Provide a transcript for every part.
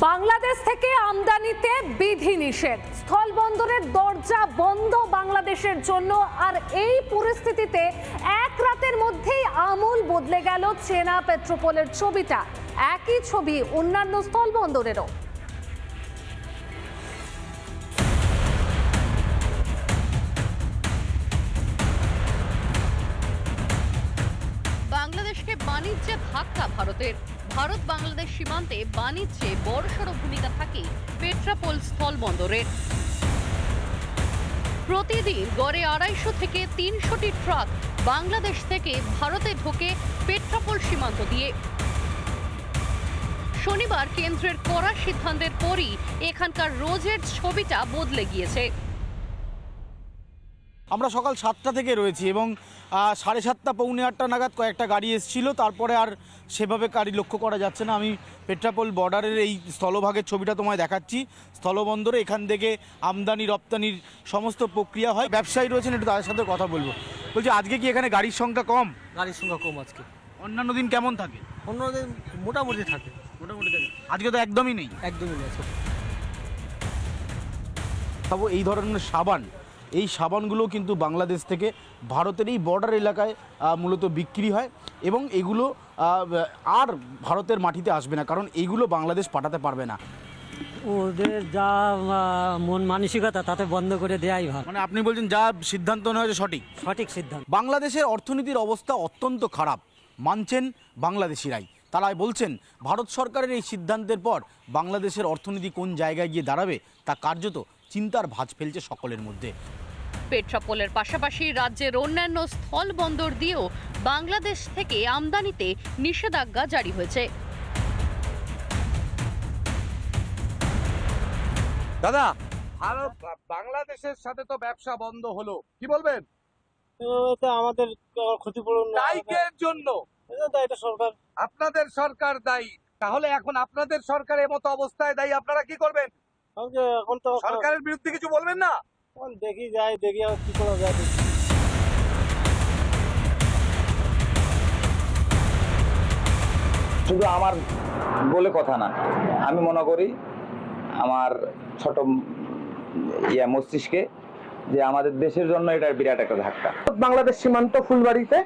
বাংলাদেশ থেকে আমদানিতে বিধি নিষেধ স্থলবন্দরের দরজা বন্ধ বাংলাদেশের জন্য আর এই পরিস্থিতিতে এক রাতের মধ্যেই আমূল বদলে গেল চেনা পেট্রোপোলের ছবিটা। একই ছবি অন্যান্য স্থলবন্দরেরও। বাংলাদেশকে বাণিজ্যে ধাক্কা ভারতের। ভারত বাংলাদেশ সীমান্তে বাণিজ্যে বড়সড় ভূমিকা থাকে পেট্রাপোল স্থলবন্দরের প্রতিদিন গড়ে আড়াইশো থেকে তিনশোটি ট্রাক বাংলাদেশ থেকে ভারতে ঢোকে পেট্রাপোল সীমান্ত দিয়ে। শনিবার কেন্দ্রের কড়া সিদ্ধান্তের পরই এখানকার রোজের ছবিটা বদলে গিয়েছে। আমরা সকাল সাতটা থেকে রয়েছি এবং সাড়ে সাতটা পৌনে আটটা নাগাদ কয়েকটা গাড়ি এসেছিল। তারপরে আর সেভাবে গাড়ি লক্ষ্য করা যাচ্ছে না। আমি পেট্রাপোল বর্ডারের এই স্থলভাগের ছবিটা তোমায় দেখাচ্ছি। স্থলবন্দরে এখান থেকে আমদানি রপ্তানির সমস্ত প্রক্রিয়া হয়। ব্যবসায়ী রয়েছেন একটু তাদের সাথে কথা বলব। বলছি আজকে কি এখানে গাড়ির সংখ্যা কম? গাড়ির সংখ্যা কম আজকে। অন্যান্য দিন কেমন থাকে? অন্যদিন মোটামুটি থাকে। মোটামুটি থাকে। আজকে তো একদমই নেই। একদমই না সব। খাব এই ধরনের সাবান এই সাবানগুলো কিন্তু বাংলাদেশ থেকে ভারতের এই বর্ডার এলাকায় মূলত বিক্রি হয় এবং এগুলো আর ভারতের মাটিতে আসবে না কারণ এইগুলো বাংলাদেশ পাঠাতে পারবে না। ওদের যা মন মানসিকতা তাতে বন্ধ করে দেয়াই ভালো। মানে আপনি বলছেন যা সিদ্ধান্ত নেওয়া হয়েছে সঠিক? সঠিক সিদ্ধান্ত। বাংলাদেশের অর্থনীতির অবস্থা অত্যন্ত খারাপ মানছেন বাংলাদেশিরাই। তারা বলছেন ভারত সরকারের এই সিদ্ধান্তের পর বাংলাদেশের অর্থনীতি কোন জায়গায় গিয়ে দাঁড়াবে তা কার্যত চিন্তার ভাঁজ ফেলছে সকলের মধ্যে। পেট্রাপোলের পাশাপাশি রাজ্যের অন্যান্য স্থল বন্দর দিয়েও বাংলাদেশ থেকে আমদানিতে নিষেধাজ্ঞা জারি হয়েছে। দাদা ভারত বাংলাদেশের সাথে তো ব্যবসা বন্ধ হলো। কি বলবেন? তো আমাদের ক্ষতিপূরণ দায়িকের জন্য। এটা সরকার। আপনাদের সরকার দায়ী। তাহলে এখন আপনাদের সরকার মতো অবস্থায় দায়ী আপনারা কি করবেন? এখন তো সরকারের বিরুদ্ধে কিছু বলবেন না? দেখি যাই দেখি আর কি করা যায়। শুধু আমার বলে কথা না আমি মনে করি আমার ছোট ইয়া মস্তিষ্কে যে আমাদের দেশের জন্য এটা বিরাট একটা ধাক্কা। বাংলাদেশ সীমান্ত ফুলবাড়িতে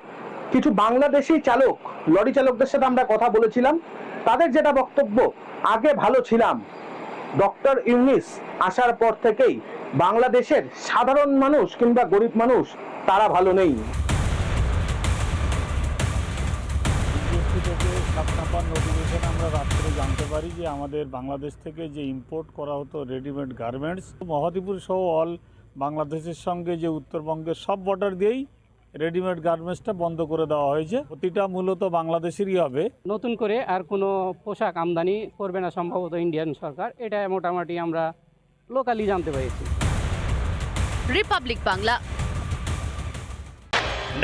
কিছু বাংলাদেশি চালক লরি চালকদের সাথে আমরা কথা বলেছিলাম। তাদের যেটা বক্তব্য আগে ভালো ছিলাম। ডক্টর ইউনিস আসার পর থেকেই বাংলাদেশের সাধারণ মানুষ কিংবা গরিব মানুষ তারা ভালো নেই। থেকে সাত আমরা রাত্রে জানতে পারি যে আমাদের বাংলাদেশ থেকে যে ইম্পোর্ট করা হতো রেডিমেড গার্মেন্টস মহাদীপুর সহ অল বাংলাদেশের সঙ্গে যে উত্তরবঙ্গের সব বর্ডার দিয়েই রেডিমেড গার্মেন্টসটা বন্ধ করে দেওয়া হয়েছে। প্রতিটা মূলত বাংলাদেশেরই হবে। নতুন করে আর কোনো পোশাক আমদানি করবে না সম্ভবত ইন্ডিয়ান সরকার। এটা মোটামুটি আমরা লোকালি জানতে পেরেছি। রিপাবলিক বাংলা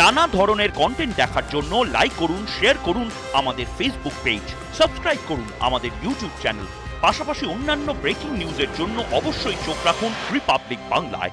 নানা ধরনের কন্টেন্ট দেখার জন্য লাইক করুন শেয়ার করুন আমাদের ফেসবুক পেজ সাবস্ক্রাইব করুন আমাদের ইউটিউব চ্যানেল পাশাপাশি অন্যান্য ব্রেকিং নিউজের জন্য অবশ্যই চোখ রাখুন রিপাবলিক বাংলায়